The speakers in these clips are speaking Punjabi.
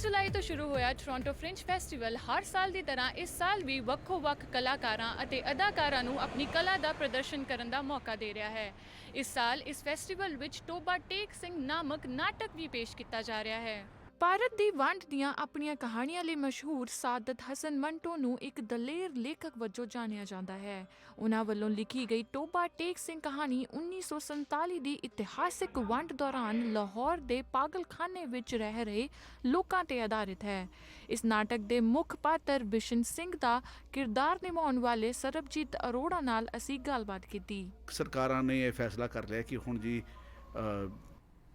ਜੁਲਾਈ ਤੋਂ ਸ਼ੁਰੂ ਹੋਇਆ ਟੋਰਾਂਟੋ ਫ੍ਰਿੰਚ ਫੈਸਟੀਵਲ ਹਰ ਸਾਲ ਦੀ ਤਰ੍ਹਾਂ ਇਸ ਸਾਲ ਵੀ ਵੱਖੋ-ਵੱਖ ਕਲਾਕਾਰਾਂ ਅਤੇ ਅਦਾਕਾਰਾਂ ਨੂੰ ਆਪਣੀ ਕਲਾ ਦਾ ਪ੍ਰਦਰਸ਼ਨ ਕਰਨ ਦਾ ਮੌਕਾ ਦੇ ਰਿਹਾ ਹੈ। ਇਸ ਸਾਲ ਇਸ ਫੈਸਟੀਵਲ ਵਿੱਚ ਟੋਬਾ ਟੇਕ ਸਿੰਘ ਨਾਮਕ ਨਾਟਕ ਵੀ ਪੇਸ਼ ਕੀਤਾ ਜਾ ਰਿਹਾ ਹੈ। ਭਾਰਤ ਦੀ ਵੰਡ ਦੀਆਂ ਆਪਣੀਆਂ ਕਹਾਣੀਆਂ ਲਈ ਮਸ਼ਹੂਰ ਸਾਦਤ ਹਸਨ ਮੰਟੋ ਨੂੰ ਇੱਕ ਦਲੇਰ ਲੇਖਕ ਵਜੋਂ ਜਾਣਿਆ ਜਾਂਦਾ ਹੈ। ਉਹਨਾਂ ਵੱਲੋਂ ਲਿਖੀ ਗਈ ਟੋਬਾ ਟੇਕ ਸਿੰਘ ਕਹਾਣੀ 1947 ਦੀ ਇਤਿਹਾਸਿਕ ਵੰਡ ਦੌਰਾਨ ਲਾਹੌਰ ਦੇ ਪਾਗਲਖਾਨੇ ਵਿੱਚ ਰਹਿ ਰਹੇ ਲੋਕਾਂ ਤੇ ਆਧਾਰਿਤ ਹੈ। ਇਸ ਨਾਟਕ ਦੇ ਮੁੱਖ ਪਾਤਰ ਬਿਸ਼ਨ ਸਿੰਘ ਦਾ ਕਿਰਦਾਰ ਨਿਭਾਉਣ ਵਾਲੇ ਸਰਬਜੀਤ ਅਰੋੜਾ ਨਾਲ ਅਸੀਂ ਗੱਲਬਾਤ ਕੀਤੀ। ਸਰਕਾਰਾਂ ਨੇ ਇਹ ਫੈਸਲਾ ਕਰ ਲਿਆ ਕਿ ਹੁਣ ਜੀ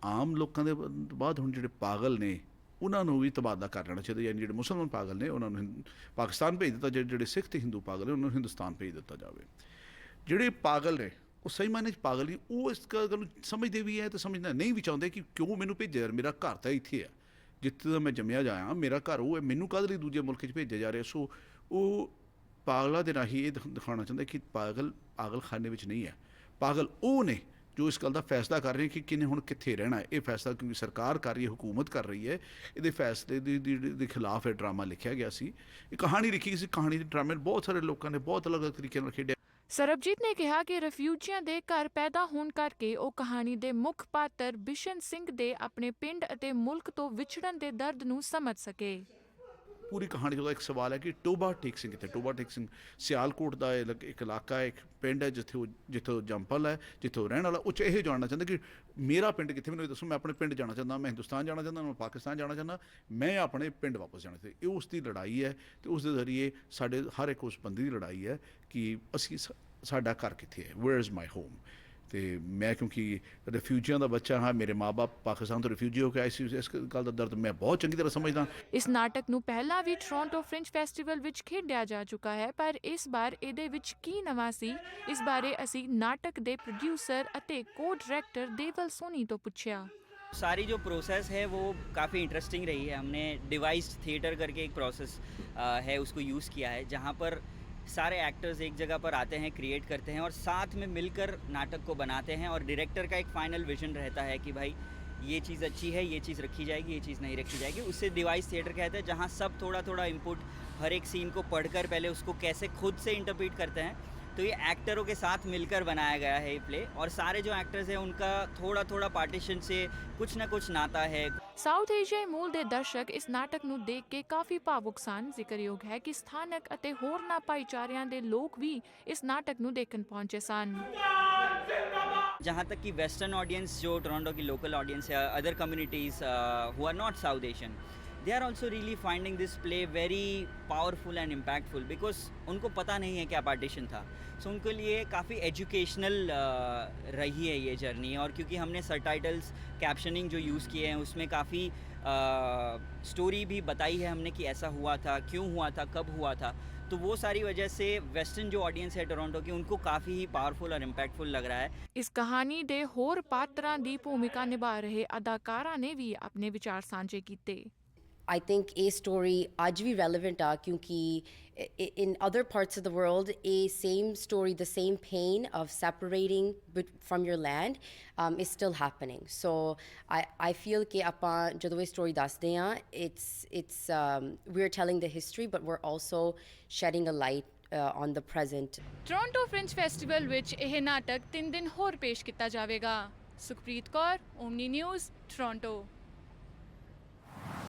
ਆਮ ਲੋਕਾਂ ਦੇ ਬਾਅਦ ਹੁਣ ਜਿਹੜੇ ਪਾਗਲ ਨੇ ਉਹਨਾਂ ਨੂੰ ਵੀ ਤਬਾਦਲਾ ਕਰ ਲੈਣਾ ਚਾਹੀਦਾ, ਯਾਨੀ ਜਿਹੜੇ ਮੁਸਲਮਾਨ ਪਾਗਲ ਨੇ, ਉਹਨਾਂ ਨੂੰ ਹਿੰਦ- ਪਾਕਿਸਤਾਨ ਭੇਜ ਦਿੱਤਾ ਜਿਹੜੇ ਜਿਹੜੇ ਸਿੱਖ ਤੇ ਹਿੰਦੂ ਪਾਗਲ ਨੇ, ਉਹਨਾਂ ਨੂੰ ਹਿੰਦੁਸਤਾਨ ਭੇਜ ਦਿੱਤਾ ਜਾਵੇ। ਜਿਹੜੇ ਪਾਗਲ ਨੇ, ਉਹ ਸਹੀ ਮਾਨੇ ਚ ਪਾਗਲ ਨਹੀਂ, ਉਹ ਇਸ ਗੱਲ ਨੂੰ ਸਮਝਦੇ ਵੀ ਹੈ ਤੇ ਸਮਝਣਾ ਨਹੀਂ ਵੀ ਚਾਹੁੰਦੇ ਕਿ ਕਿਉਂ ਮੈਨੂੰ ਭੇਜਿਆ ਯਾਰ ਮੇਰਾ ਘਰ ਤਾਂ ਇੱਥੇ ਹੈ। ਜਿੱਥੇ ਦਾ ਮੈਂ ਜੰਮਿਆ ਜਾਇਆ ਮੇਰਾ ਘਰ ਉਹ ਹੈ, ਮੈਨੂੰ ਕਾਹਦੇ ਲਈ ਦੂਜੇ ਮੁਲਕ 'ਚ ਭੇਜਿਆ ਜਾ ਰਿਹਾ? ਸੋ ਉਹ ਪਾਗਲਾਂ ਦੇ ਰਾਹੀਂ ਇਹ ਦਿਖਾਉਣਾ ਚਾਹੁੰਦਾ ਕਿ ਪਾਗਲ ਪਾਗਲਖਾਨੇ ਵਿੱਚ ਨਹੀਂ ਹੈ। ਪਾਗਲ ਉਹ ਨੇ ਜੋ ਇਸ ਗੱਲ ਦਾ ਫੈਸਲਾ ਕਰ ਰਹੇ ਕਿ ਕਿਨੇ ਹੁਣ ਕਿੱਥੇ ਰਹਿਣਾ ਹੈ। ਇਹ ਫੈਸਲਾ ਕਿਉਂਕਿ ਸਰਕਾਰ ਕਰ ਰਹੀ ਹੈ ਹੁਕੂਮਤ ਕਰ ਰਹੀ ਹੈ। ਇਹਦੇ ਫੈਸਲੇ ਦੇ ਦੇ, ਖਿਲਾਫ ਇਹ ਡਰਾਮਾ ਲਿਖਿਆ ਗਿਆ ਸੀ। ਇਹ ਕਹਾਣੀ ਲਿਖੀ ਸੀ। ਕਹਾਣੀ ਦੇ ਡਰਾਮੇ ਬਹੁਤ ਸਾਰੇ ਲੋਕਾਂ ਨੇ ਬਹੁਤ ਅਲੱਗ-ਅਲੱਗ ਤਰੀਕੇ ਨਾਲ ਖੇਡਿਆ। ਸਰਬਜੀਤ ਨੇ ਕਿਹਾ ਕਿ ਰਿਫਿਊਜੀਆਂ ਦੇ ਘਰ ਪੈਦਾ ਹੋਣ ਕਰਕੇ ਉਹ ਕਹਾਣੀ ਦੇ ਮੁੱਖ ਪਾਤਰ ਬਿਸ਼ਨ ਸਿੰਘ ਦੇ ਆਪਣੇ ਪਿੰਡ ਅਤੇ ਮੁਲਕ ਤੋਂ ਵਿਛੜਨ ਦੇ ਦਰਦ ਨੂੰ ਸਮਝ ਸਕੇ। ਪੂਰੀ ਕਹਾਣੀ ਦਾ ਇੱਕ ਸਵਾਲ ਹੈ ਕਿ ਟੋਬਾ ਟੇਕ ਸਿੰਘ ਕਿੱਥੇ? ਟੋਬਾ ਟੇਕ ਸਿੰਘ ਸਿਆਲਕੋਟ ਦਾ ਇਹ ਇੱਕ ਇਲਾਕਾ ਹੈ, ਇੱਕ ਪਿੰਡ ਹੈ ਜਿੱਥੇ ਉਹ ਜਿੱਥੋਂ ਜੰਪਲ ਹੈ, ਜਿੱਥੋਂ ਰਹਿਣ ਵਾਲਾ। ਉਹ 'ਚ ਇਹ ਜਾਣਨਾ ਚਾਹੁੰਦਾ ਕਿ ਮੇਰਾ ਪਿੰਡ ਕਿੱਥੇ? ਮੈਨੂੰ ਦੱਸੋ, ਮੈਂ ਆਪਣੇ ਪਿੰਡ ਜਾਣਾ ਚਾਹੁੰਦਾ, ਮੈਂ ਹਿੰਦੁਸਤਾਨ ਜਾਣਾ ਚਾਹੁੰਦਾ, ਮੈਂ ਪਾਕਿਸਤਾਨ ਜਾਣਾ ਚਾਹੁੰਦਾ, ਮੈਂ ਆਪਣੇ ਪਿੰਡ ਵਾਪਸ ਜਾਣਾ ਚਾਹੁੰਦਾ। ਇਹ ਉਸ ਦੀ ਲੜਾਈ ਹੈ ਤੇ ਉਸ ਦੇ ਜ਼ਰੀਏ ਸਾਡੇ ਹਰ ਇੱਕ ਉਸ ਬੰਦੇ ਦੀ ਲੜਾਈ ਹੈ ਕਿ ਅਸੀਂ ਸ- ਸਾਡਾ ਘਰ ਕਿੱਥੇ ਹੈ? ਵੇਅਰ ਇਜ਼ ਮਾਈ ਹੋਮ ਤੇ ਮੈਂ ਕਿਉਂਕਿ ਰਿਫਿਊਜੀਆਂ ਦਾ ਬੱਚਾ ਹਾਂ ਮੇਰੇ ਮਾਪੇ ਪਾਕਿਸਤਾਨ ਤੋਂ ਰਿਫਿਊਜੀ ਹੋ ਕੇ ਆਏ ਸੀ ਇਸ ਗੱਲ ਦਾ ਦਰਦ ਮੈਂ ਬਹੁਤ ਚੰਗੀ ਤਰ੍ਹਾਂ ਸਮਝਦਾ ਇਸ ਨਾਟਕ ਨੂੰ ਪਹਿਲਾਂ ਵੀ ਟੋਰਾਂਟੋ ਫ੍ਰਿੰਚ ਫੈਸਟੀਵਲ ਵਿੱਚ ਖੇਡਿਆ ਜਾ ਚੁੱਕਾ ਹੈ ਪਰ ਇਸ ਵਾਰ ਇਹਦੇ ਵਿੱਚ ਕੀ ਨਵਾਂ ਸੀ ਇਸ ਬਾਰੇ ਅਸੀਂ ਨਾਟਕ ਦੇ ਪ੍ਰੋਡਿਊਸਰ ਅਤੇ ਕੋ-ਡਾਇਰੈਕਟਰ ਦੇਵਲ ਸੋਨੀ ਤੋਂ ਪੁੱਛਿਆ सारी जो प्रोसेस है वो काफ़ी इंटरेस्टिंग रही है हमने डिवाइस थिएटर करके एक प्रोसेस है उसको यूज़ किया है जहाँ पर सारे एक्टर्स एक जगह पर आते हैं क्रिएट करते हैं और साथ में मिलकर नाटक को बनाते हैं और डायरेक्टर का एक फाइनल विजन रहता है कि भाई, ये चीज़ अच्छी है, ये चीज़ रखी जाएगी, ये चीज़ नहीं रखी जाएगी। उससे डिवाइस थिएटर कहते हैं, जहाँ सब थोड़ा थोड़ा इनपुट हर एक सीन को पढ़कर पहले उसको कैसे खुद से इंटरप्रीट करते हैं। तो ये एक्टरों के साथ मिलकर बनाया गया है ये प्ले और सारे जो एक्टर्स हैं उनका थोड़ा थोड़ा पार्टीशन से कुछ ना कुछ नाता है ਸਾਊਥ ਏਸ਼ੀਆਈ ਮੂਲ ਦੇ ਦਰਸ਼ਕ ਇਸ ਨਾਟਕ ਨੂੰ ਦੇਖ ਕੇ ਕਾਫੀ ਭਾਵੁਕ ਸਨ ਜ਼ਿਕਰਯੋਗ ਹੈ ਕਿ ਸਥਾਨਕ ਅਤੇ ਹੋਰਨਾਂ ਭਾਈਚਾਰਿਆਂ ਦੇ ਲੋਕ ਵੀ ਇਸ ਨਾਟਕ ਨੂੰ ਦੇਖਣ ਪਹੁੰਚੇ ਸਨ जहाँ तक कि वेस्टर्न ऑडियंस जो टोरंटो की लोकल ऑडियंस है other communities who are not South Asian they are also really finding this play very powerful and impactful because उनको पता नहीं है क्या पार्टीशन था। सो so, उनके लिए काफ़ी एजुकेशनल uh, रही है ये जर्नी और क्योंकि हमने सर टाइटल्स कैप्शनिंग जो यूज़ किए हैं उसमें काफ़ी स्टोरी uh, भी बताई है हमने कि ऐसा हुआ था क्यों हुआ था कब हुआ था। तो वो सारी वजह से वेस्टर्न जो ऑडियंस है टोरंटो की उनको काफ़ी ही पावरफुल और इम्पैक्टफुल लग रहा है। इस कहानी दे होर पात्रा दी भूमिका निभा रहे अदाकारा ने भी अपने विचार सांझे किए। I think a story ਅੱਜ ਵੀ relevant ਆ ਕਿਉਂਕਿ i- i- in other parts of the world a same story the same pain of separating bet- from your land um, is still happening so I, I feel ਕਿ ਆਪਾਂ ਜਦੋਂ ਇਹ story ਦੱਸਦੇ ਆ it's it's um, we're telling the history but we're also shedding a light uh, on the present Toronto fringe festival ਵਿੱਚ ਇਹ ਨਾਟਕ 3 ਦਿਨ ਹੋਰ ਪੇਸ਼ ਕੀਤਾ ਜਾਵੇਗਾ Sukhpreet Kaur Omni News Toronto